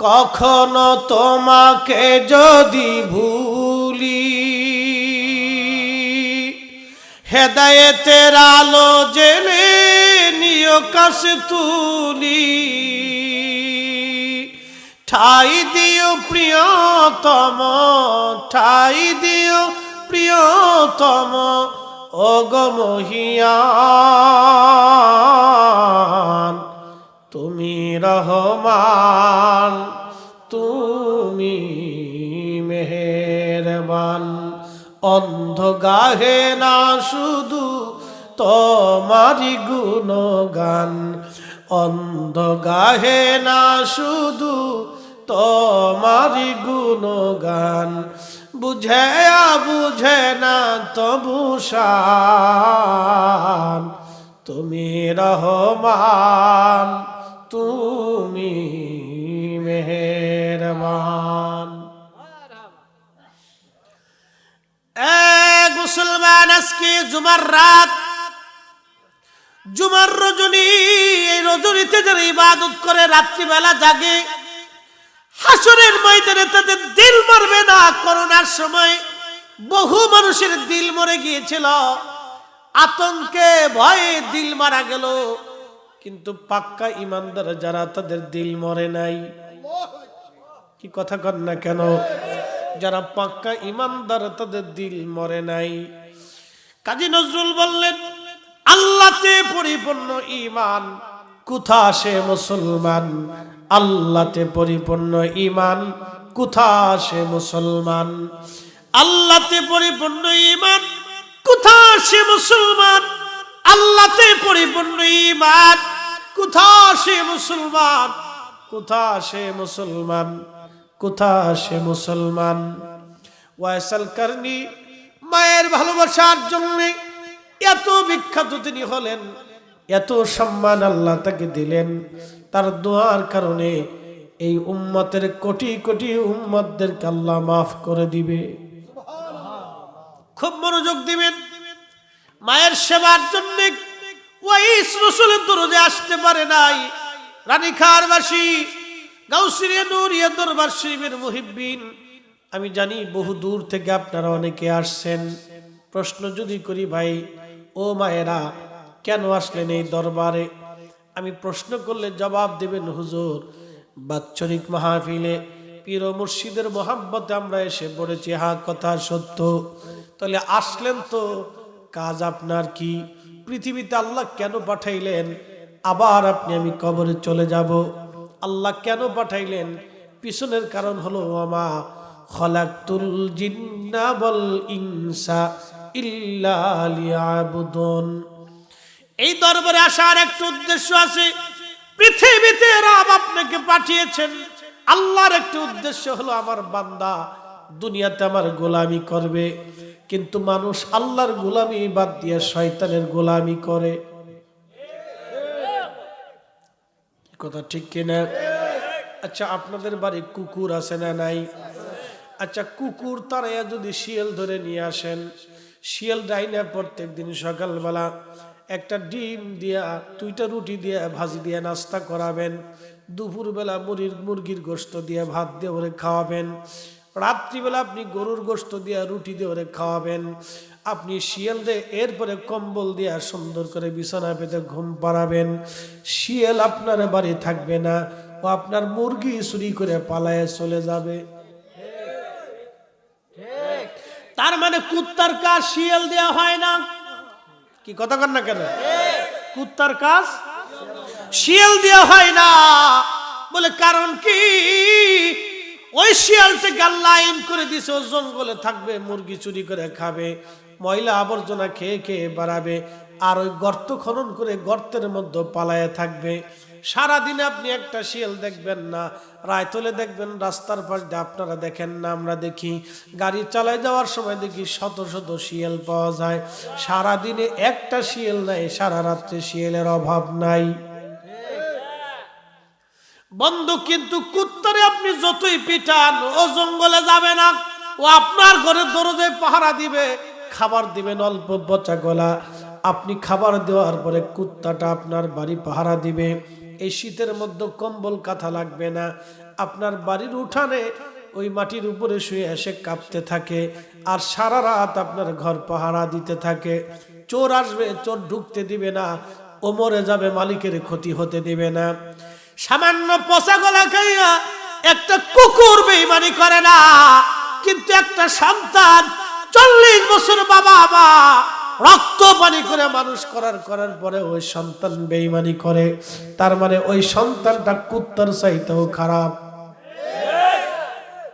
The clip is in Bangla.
কখনো তোমাকে যদি ভুলি, হেদায়েতের আলো জেলে নিয় কাছে তুলি, ঠাই দিও প্রিয়তম, ঠাই দিও প্রিয়তম অগমহিয়ান তুমি রহমান, তুমি মেহেরবান। অন্ধ গাহে না শুধু তোমারি গুণগান অন্ধ গাহে না শুধু তোমারি গুণগান। বুঝে বুঝে না তবু তুমি রহমান। তুমি মেহেরবান। এক মুসলমান আজকে জুমার রাত, জুমার রজনী, এই রজনীতে যারা ইবাদত করে, রাত্রিবেলা জাগে, হাসরের ময়দানে তাদের দিল মরবে না। করোনার সময় বহু মানুষের দিল মরে গিয়েছিল, আতঙ্কে ভয়ে দিল মারা গেল। কিন্তু পাক্কা ইমানদার যারা তাদের দিল মরে নাই। কি কথা কর না কেন? যারা পাক্কা ইমানদার তাদের দিল মরে নাই। কাজী নজরুল বললেন আল্লাহতে পরিপূর্ণ ইমান কোথা আসে মুসলমান? আল্লাহতে পরিপূর্ণ ইমান কোথা আসে মুসলমান? আল্লাহতে পরিপূর্ণ ইমান কোথা আসে মুসলমান? আল্লাহতে পরিপূর্ণ ইমান কোথা আসে মুসলমান? কোথা আসে মুসলমান? কোথা আসে মুসলমান? ওয়াইসাল কারনি, মায়ের ভালোবাসার জন্যে এত বিখ্যাত তিনি হলেন, এত সম্মান আল্লাহ তাকে দিলেন। তার দোয়ার কারণে এই উম্মতের কোটি কোটি উম্মতদেরকে আল্লাহ মাফ করে দিবে। খুব মনোযোগ দিবেন। মায়ের সেবার জন্য ওয়াইস রসুলের দরজে আসতে পারে নাই। রানীখার বাসী গাউসিরিয়া নুরিয়া দরবার শরীফের মুহিব্বিন, আমি জানি বহু দূর থেকে আপনারা অনেকে আসছেন। প্রশ্ন যদি করি, ভাই, ও মায়েরা, কেন আসলেন এই দরবারে? আমি প্রশ্ন করলে জবাব দেবেন, হুজুর, বাৎসরিক মাহফিলে, পীর মুর্শিদের মোহাব্বতে আমরা এসে পড়েছি, হা, কথা সত্য। তাহলে আসলেন তো, কাজ আপনার কি? পৃথিবীতে আল্লাহ কেন পাঠাইলেন? আবার আপনি আমি কবরে চলে যাব। আল্লাহ কেন পাঠাইলেন? পিছনের কারণ হলো আমা খলাকুল জিন্না বল ইনসা ইল্লা লিয়াবুদুন। এই দরবারে আসার একটা উদ্দেশ্য আছে। পৃথিবীতে রব আপনাকে পাঠিয়েছেন। আল্লাহর একটা উদ্দেশ্য হলো, আমার বান্দা দুনিয়াতে আমার গোলামি করবে, কিন্তু মানুষ আল্লাহর গোলামি বাদ দিয়ে শয়তানের গোলামি করে। কথা ঠিক কিনা? আচ্ছা আপনাদের বাড়ি কুকুর আছে না নাই? আচ্ছা কুকুর তারাইয়া যদি শিয়াল ধরে নিয়ে আসেন, শিয়াল ডাইনা প্রত্যেক দিন সকালবেলা একটা ডিম দিয়া, দুইটা রুটি দিয়ে ভাজি দিয়ে নাস্তা করাবেন, দুপুরবেলা মুরগির মুরগির গোস্ত দিয়ে ভাত দিয়ে ওরে খাওয়াবেন। রাত্রিবেলা আপনি গরুর গোস্ত দিয়ে রুটি দিয়ে খাওয়াবেন। আপনি শিয়াল দিয়ে এরপরে কম্বল দিয়ে সুন্দর করে বিছানা পেতে ঘুম পাড়াবেন। শিয়াল আপনার বাড়ি থাকবে না, ও আপনার মুরগি চুরি করে পালায় চলে যাবে। তার মানে কুত্তার কাজ শিয়াল দেওয়া হয় না। কি কথা কর না কেন? কুত্তার কাজ শিয়াল দেওয়া হয় না। বলে কারণ কি? ওই শিয়ালটাকে আল্লাহ আইন করে দিছে, ও জঙ্গলে থাকবে, মুরগি চুরি করে খাবে, ময়লা আবর্জনা খেয়ে খেয়ে বাড়াবে, আর ওই গর্ত খনন করে গর্তের মধ্যে পালায়ে থাকবে। সারাদিনে আপনি একটা শিয়াল দেখবেন না, রায়তলে দেখবেন, রাস্তার পাশ দিয়ে আপনারা দেখেন না, আমরা দেখি। গাড়ি চালায় যাওয়ার সময় দেখি শত শত শিয়াল পাওয়া যায়। সারাদিনে একটা শিয়াল নাই, সারা রাত্রে শিয়ালের অভাব নাই। বন্ধু, কিন্তু কুত্তারে আপনি যতই পিটান, ও জঙ্গলে যাবে না। ও আপনার ঘরে দরজায় পাহারা দিবে, খাবার দিবেন অল্প বচা গলা। আপনি খাবার দেওয়ার পরে কুত্তাটা আপনার বাড়ি পাহারা দিবে। এই শীতের মধ্যে কম্বল কাঁথা লাগবে না। আপনার বাড়ির উঠানে ওই মাটির উপরে শুয়ে এসে কাঁপতে থাকে আর সারা রাত আপনার ঘর পাহারা দিতে থাকে। চোর আসবে, চোর ঢুকতে দিবে না। ও মরে যাবে, মালিকের ক্ষতি হতে দিবে না। সামান্য পচা গলা খাইয়া একটা কুকুর বেইমানি করে না। কিন্তু একটা সন্তান চল্লিশ বছর বাবা মা রক্ত পানি করে মানুষ করার করার পরে ওই সন্তান বেইমানি করে। তার মানে ওই সন্তানটা কুত্তার চাইতেও খারাপ।